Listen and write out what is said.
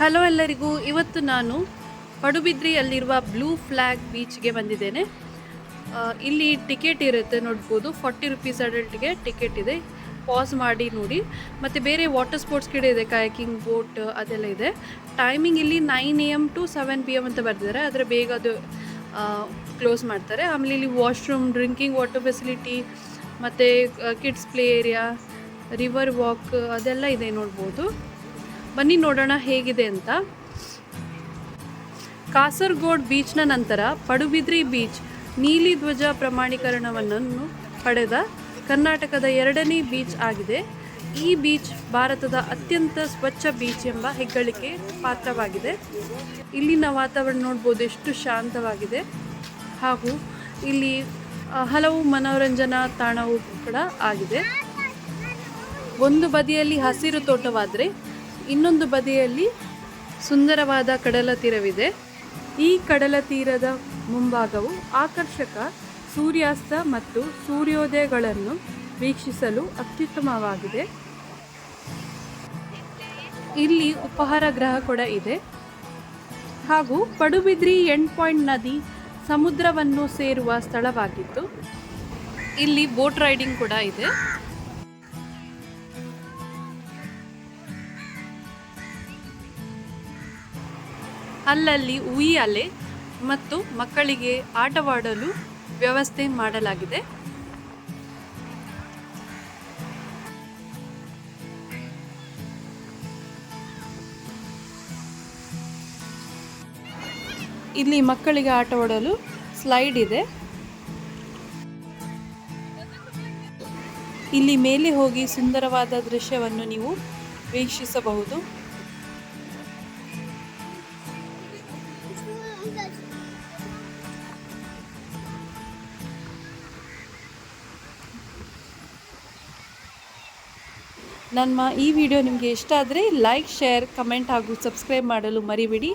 Hello ಎಲ್ಲರಿಗೂ, ಇವತ್ತು ನಾನು ಪಡುಬಿದ್ರಿಯಲ್ಲಿರುವ ಬ್ಲೂ ಫ್ಲ್ಯಾಗ್ ಬೀಚ್ಗೆ ಬಂದಿದ್ದೇನೆ. ಇಲ್ಲಿ ಟಿಕೆಟ್ ಇರುತ್ತೆ ನೋಡ್ಬೋದು, ಫಾರ್ಟಿ ರುಪೀಸ್ ಅಡಲ್ಟ್ಗೆ ಟಿಕೆಟ್ ಇದೆ. ಪಾಸ್ ಮಾಡಿ ನೋಡಿ. ಮತ್ತು ಬೇರೆ ವಾಟರ್ ಸ್ಪೋರ್ಟ್ಸ್ ಕಡೆ ಇದೆ, ಕಾಯಕಿಂಗ್ ಬೋಟ್, ಅದೆಲ್ಲ ಇದೆ. ಟೈಮಿಂಗ್ ಇಲ್ಲಿ nine A M to seven P M ಅಂತ ಬರೆದಿದ್ದಾರೆ. ಆದರೆ ಬೇಗ ಅದು ಕ್ಲೋಸ್ ಮಾಡ್ತಾರೆ. ಆಮೇಲೆ ಇಲ್ಲಿ ವಾಶ್ರೂಮ್ ಡ್ರಿಂಕಿಂಗ್ ವಾಟರ್ ಫೆಸಿಲಿಟಿ ಮತ್ತು kids play area river walk ಅದೆಲ್ಲ ಇದೆ ನೋಡ್ಬೋದು. ಬನ್ನಿ ನೋಡೋಣ ಹೇಗಿದೆ ಅಂತ. ಕಾಸರಗೋಡ್ ಬೀಚ್ನ ನಂತರ ಪಡುಬಿದ್ರಿ ಬೀಚ್ ನೀಲಿ ಧ್ವಜ ಪ್ರಮಾಣೀಕರಣವನ್ನು ಪಡೆದ ಕರ್ನಾಟಕದ ಎರಡನೇ ಬೀಚ್ ಆಗಿದೆ. ಈ ಬೀಚ್ ಭಾರತದ ಅತ್ಯಂತ ಸ್ವಚ್ಛ ಬೀಚ್ ಎಂಬ ಹೆಗ್ಗಳಿಕೆ ಪಾತ್ರವಾಗಿದೆ. ಇಲ್ಲಿನ ವಾತಾವರಣ ನೋಡ್ಬೋದು ಎಷ್ಟು ಶಾಂತವಾಗಿದೆ. ಹಾಗೂ ಇಲ್ಲಿ ಹಲವು ಮನೋರಂಜನಾ ತಾಣವು ಕೂಡ ಆಗಿದೆ. ಒಂದು ಬದಿಯಲ್ಲಿ ಹಸಿರು ತೋಟವಾದರೆ ಇನ್ನೊಂದು ಬದಿಯಲ್ಲಿ ಸುಂದರವಾದ ಕಡಲ ತೀರವಿದೆ. ಈ ಕಡಲ ತೀರದ ಮುಂಭಾಗವು ಆಕರ್ಷಕ ಸೂರ್ಯಾಸ್ತ ಮತ್ತು ಸೂರ್ಯೋದಯಗಳನ್ನು ವೀಕ್ಷಿಸಲು ಅತ್ಯುತ್ತಮವಾಗಿದೆ. ಇಲ್ಲಿ ಉಪಹಾರ ಗ್ರಹ ಕೂಡ ಇದೆ. ಹಾಗೂ ಪಡುಬಿದ್ರಿ ಎಂಡ್ ಪಾಯಿಂಟ್ ನದಿ ಸಮುದ್ರವನ್ನು ಸೇರುವ ಸ್ಥಳವಾಗಿದ್ದು ಇಲ್ಲಿ ಬೋಟ್ ರೈಡಿಂಗ್ ಕೂಡ ಇದೆ. ಅಲ್ಲಲ್ಲಿ ಉಯ್ಯಾಲೆ ಮತ್ತು ಮಕ್ಕಳಿಗೆ ಆಟವಾಡಲು ವ್ಯವಸ್ಥೆ ಮಾಡಲಾಗಿದೆ. ಇಲ್ಲಿ ಮಕ್ಕಳಿಗೆ ಆಟವಾಡಲು ಸ್ಲೈಡ್ ಇದೆ. ಇಲ್ಲಿ ಮೇಲೆ ಹೋಗಿ ಸುಂದರವಾದ ದೃಶ್ಯವನ್ನು ನೀವು ವೀಕ್ಷಿಸಬಹುದು. ನಮ್ಮ ಈ ವಿಡಿಯೋ ನಿಮಗೆ ಇಷ್ಟ ಆದರೆ ಲೈಕ್ ಶೇರ್ ಕಮೆಂಟ್ ಹಾಗೂ ಸಬ್ಸ್ಕ್ರೈಬ್ ಮಾಡಲು ಮರಿಬೇಡಿ.